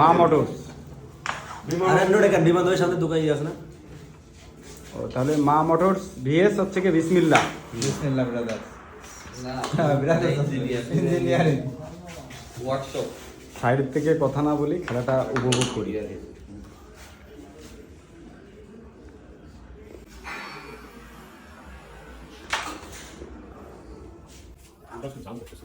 মা মোটরস আর কেন? বিমানের সামনে দোকানই আছে না? ও তাহলে মা মোটরস ভিএস হচ্ছে কি বিসমিল্লা। বিসমিল্লাহ ব্রাদার না ব্রাদার ইঞ্জিনিয়ারিং ওয়ার্কশপ সাইড থেকে কথা না বলি খেলাটা উপভোগ করি। সারা রেখেছে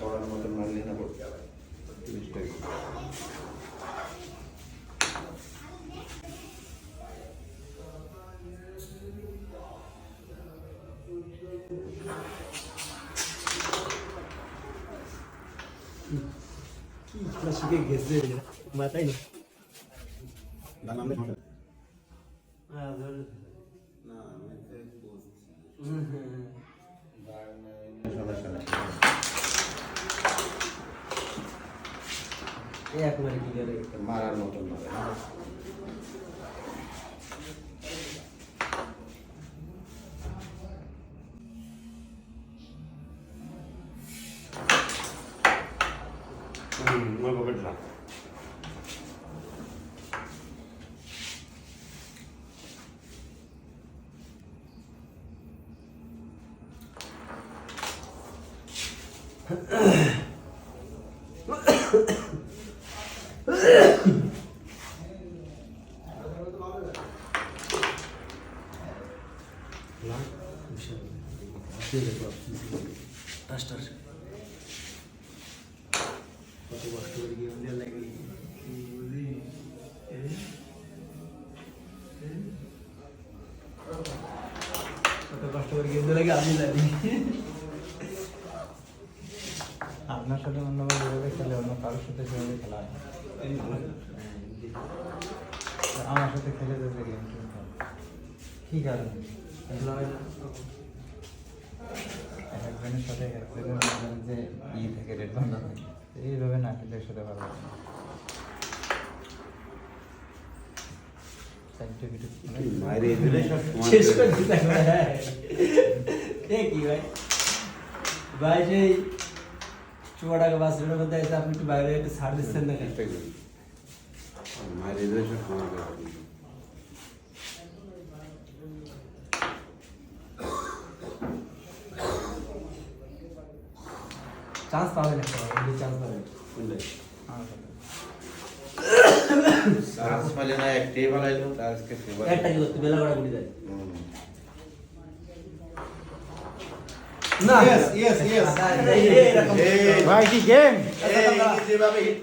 পড়ার মতো মানলে না পড়তে কি শিখে গেছে মাথায় না হ্যাঁ ধর হুম একবারে করে মারার মতন কত কষ্ট করে লাগে কত কষ্ট করে গিয়ে লাগে আমি জানি আপনার সাথে অন্য যেভাবে খেলে অন্য কারোর সাথে সেভাবে খেলা হয় আমার সাথে খেলে যাবে গেম কি কারণে একজনের বলবেন যে ই থেকে রেড বান্ধা থাকে। এইভাবে না খেলে সাথে ভালো ভাই? ভাই সেই চুয়াডাঙ্গা বাস রোডের মধ্যে আপনি একটু বাইরে একটু ছাড় দিচ্ছেন না চান্স পাবেন একটা চান্স পাবেন সাথে। চান্স পাইলে না একটাই বানাইলো তার আজকে ফেভার একটা কি করতে বেলা করা গুলি যায় Yes, yes, yes. এরকম ভাই কি গেম যেভাবে হিট